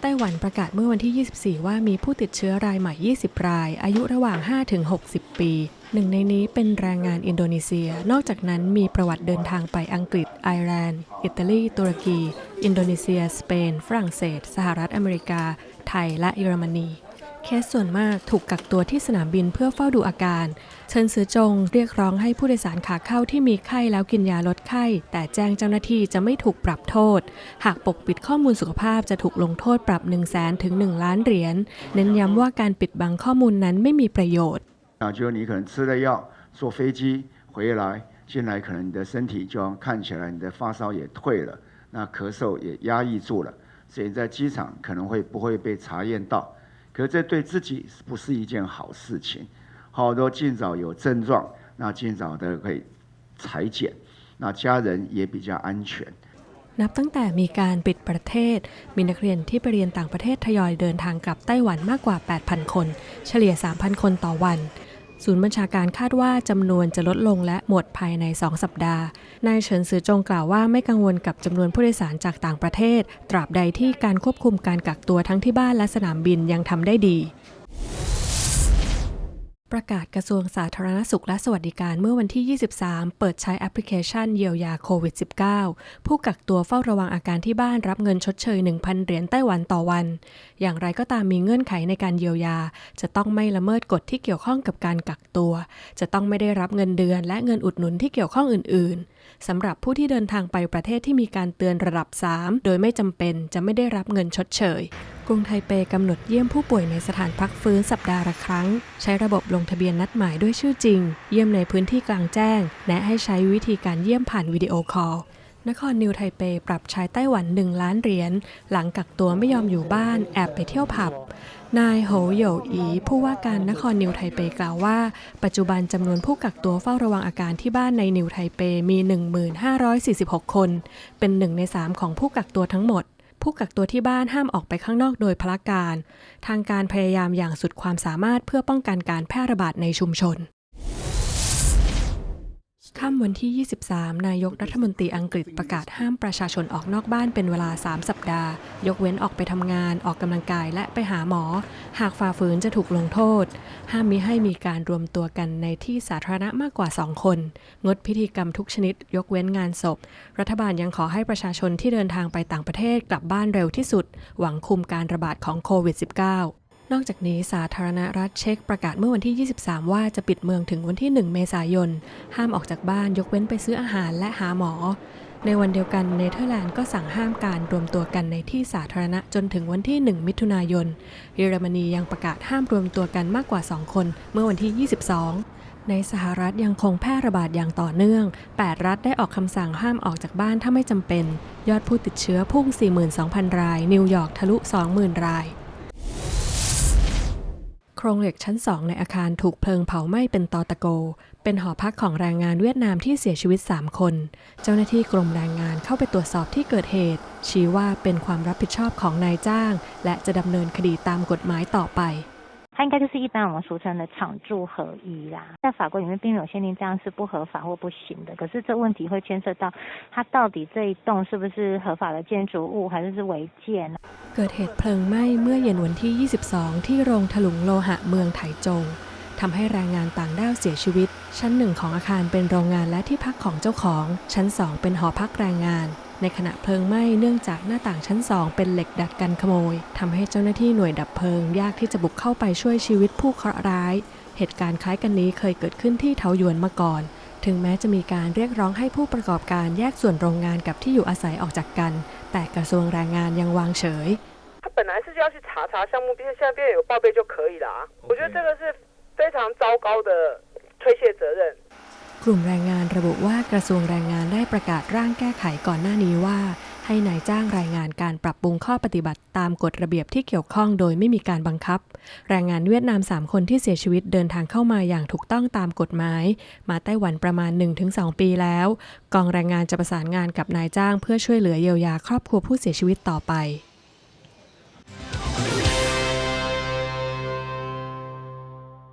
ไต้หวันประกาศเมื่อวันที่ 24 ว่ามีผู้ติดเชื้อรายใหม่ 20 ราย อายุระหว่าง 5-60 ปี หนึ่งในนี้เป็นแรงงานอินโดนีเซีย นอกจากนั้นมีประวัติเดินทางไปอังกฤษ ไอร์แลนด์ อิตาลี ตุรกี อินโดนีเซีย สเปน ฝรั่งเศส สหรัฐอเมริกา ไทย และเยอรมนี เคสส่วนมากถูกกักตัวที่สนามบินเพื่อเฝ้าดูอาการ เชิญซือจงเรียกร้องให้ผู้โดยสารขาเข้าที่มีไข้แล้วกินยาลดไข้ แต่แจ้งเจ้าหน้าที่จะไม่ถูกปรับโทษ หากปกปิดข้อมูลสุขภาพจะถูกลงโทษปรับ 1 0 0 0 0แสนถึง 1 ล้านเหรียญ เน้นย้ำว่าการปิดบังข้อมูลนั้นไม่มีประโยชน์ 啊，就是你可能吃了药，坐飞机回来，进来可能你的身体就看起来你的发烧也退了，那咳嗽也压抑住了，所以在机场可能会不会被查验到？ 可是这对自己不是一件好事情。好多尽早有症状，那尽早的可以裁剪，那家人也比较安全。 นับตั้งแต่มีการปิดประเทศ มีนักเรียนที่ไปเรียนต่างประเทศทยอยเดินทางกลับไต้หวันมากกว่า 8,000 คน เฉลี่ย 3,000 คนต่อวัน ศูนย์บัญชาการคาดว่าจำนวนจะลดลงและหมดภายใน 2 สัปดาห์ นายเฉินซือจงกล่าวว่าไม่กังวลกับจำนวนผู้โดยสารจากต่างประเทศ ตราบใดที่การควบคุมการกักตัวทั้งที่บ้านและสนามบินยังทำได้ดี ประกาศกระทรวงสาธารณสุขและสวัสดิการเมื่อวันที่ 23 เปิดใช้แอปพลิเคชันเยียวยาโควิด -19 ผู้กักตัวเฝ้าระวังอาการที่บ้านรับเงินชดเชย 1,000 เหรียญไต้หวันต่อวัน อย่างไรก็ตามมีเงื่อนไขในการเยียวยา จะต้องไม่ละเมิดกฎที่เกี่ยวข้องกับการกักตัว จะต้องไม่ได้รับเงินเดือนและเงินอุดหนุนที่เกี่ยวข้องอื่นๆ สำหรับผู้ที่เดินทางไปประเทศที่มีการเตือนระดับ 3 โดยไม่จำเป็นจะไม่ได้รับเงินชดเชย กรุงไทเปกำหนดเยี่ยมผู้ป่วยในสถานพักฟื้นสัปดาห์ละครั้ง ใช้ระบบลงทะเบียนนัดหมายด้วยชื่อจริง เยี่ยมในพื้นที่กลางแจ้ง และให้ใช้วิธีการเยี่ยมผ่านวิดีโอคอล นครนิวไทเปปรับใช้ไต้หวัน 1 ล้านเหรียญ หลังกักตัวไม่ยอมอยู่บ้านแอบไปเที่ยวผับ นายโหโหยวอี ผู้ว่าการนครนิวไทเปกล่าวว่า ปัจจุบันจำนวนผู้กักตัวเฝ้าระวังอาการที่บ้านในนิวไทเปมี 1546 คน เป็นหนึ่งใน3ของผู้กักตัวทั้งหมดผู้กักตัวที่บ้านห้ามออกไปข้างนอกโดยพละการ ทางการพยายามอย่างสุดความสามารถเพื่อป้องกันการแพร่ระบาดในชุมชน ค่ำวันที่ 23 นายกรัฐมนตรีอังกฤษประกาศห้ามประชาชนออกนอกบ้านเป็นเวลา 3 สัปดาห์ ยกเว้นออกไปทำงาน ออกกำลังกายและไปหาหมอ หากฝ่าฝืนจะถูกลงโทษ ห้ามมิให้มีการรวมตัวกันในที่สาธารณะมากกว่า 2 คน งดพิธีกรรมทุกชนิด ยกเว้นงานศพ รัฐบาลยังขอให้ประชาชนที่เดินทางไปต่างประเทศกลับบ้านเร็วที่สุด หวังคุมการระบาดของโควิด -19 นอกจากนี้สาธารณรัฐเช็กประกาศเมื่อวันที่ 23 ว่าจะปิดเมืองถึงวันที่ 1 เมษายน ห้ามออกจากบ้านยกเว้นไปซื้ออาหารและหาหมอ ในวันเดียวกันเนเธอร์แลนด์ก็สั่งห้ามการรวมตัวกันในที่สาธารณะจนถึงวันที่ 1 มิถุนายน เยอรมนียังประกาศห้ามรวมตัวกันมากกว่า 2 คน เมื่อวันที่ 22ในสหรัฐยังคงแพร่ระบาดอย่างต่อเนื่อง 8 รัฐได้ออกคำสั่งห้ามออกจากบ้านถ้าไม่จำเป็น ยอดผู้ติดเชื้อพุ่ง 42,000 ราย นิวยอร์กทะลุ 20,000 ราย โครงเหล็กชั้น 2 ในอาคารถูกเพลิงเผาไหม้เป็นตอตะโก เป็นหอพักของแรงงานเวียดนามที่เสียชีวิต 3 คน เจ้าหน้าที่กรมแรงงานเข้าไปตรวจสอบที่เกิดเหตุ ชี้ว่าเป็นความรับผิดชอบของนายจ้าง และจะดำเนินคดีตามกฎหมายต่อไป 它应该就是一般我们俗称的厂住合一啦，在法规里面并没有限定这样是不合法或不行的。可是这问题会牵涉到它到底这一栋是不是合法的建筑物，还是是违建？ เกิดเหตุเพลิงไหม้เมื่อเย็นวันที่ 22 ที่โรงถลุงโลหะเมืองไถจงทำให้แรงงานต่างด้าวเสียชีวิต ชั้นหนึ่งของอาคารเป็นโรงงานและที่พักของเจ้าของ ชั้น2เป็นหอพักแรงงาน ในขณะเพลิงไหม้เนื่องจากหน้าต่างชั้น2เป็นเหล็กดัดกันขโมยทำให้เจ้าหน้าที่หน่วยดับเพลิง ยากที่จะบุกเข้าไปช่วยชีวิตผู้เคราะห์ร้าย เหตุการณ์คล้ายกันนี้เคยเกิดขึ้นที่เทาหยวนมาก่อน ถึงแม้จะมีการเรียกร้องให้ผู้ประกอบการแยกส่วนโรงงานกับที่อยู่อาศัยออกจากกัน แต่กระทรวงแรงงานยังวางเฉย 他本来是要去查查项目，现在变有报备就可以啦。我觉得这个是非常糟糕的推卸责任。 กลุ่มแรงงานระบุว่ากระทรวงแรงงานได้ประกาศร่างแก้ไขก่อนหน้านี้ว่า ให้นายจ้างรายงานการปรับปรุงข้อปฏิบัติตามกฎระเบียบที่เกี่ยวข้องโดยไม่มีการบังคับ แรงงานเวียดนาม 3 คนที่เสียชีวิตเดินทางเข้ามาอย่างถูกต้องตามกฎหมาย มาไต้หวันประมาณ 1-2 ปีแล้ว กองแรงงานจะประสานงานกับนายจ้างเพื่อช่วยเหลือเยียวยาครอบครัวผู้เสียชีวิตต่อไป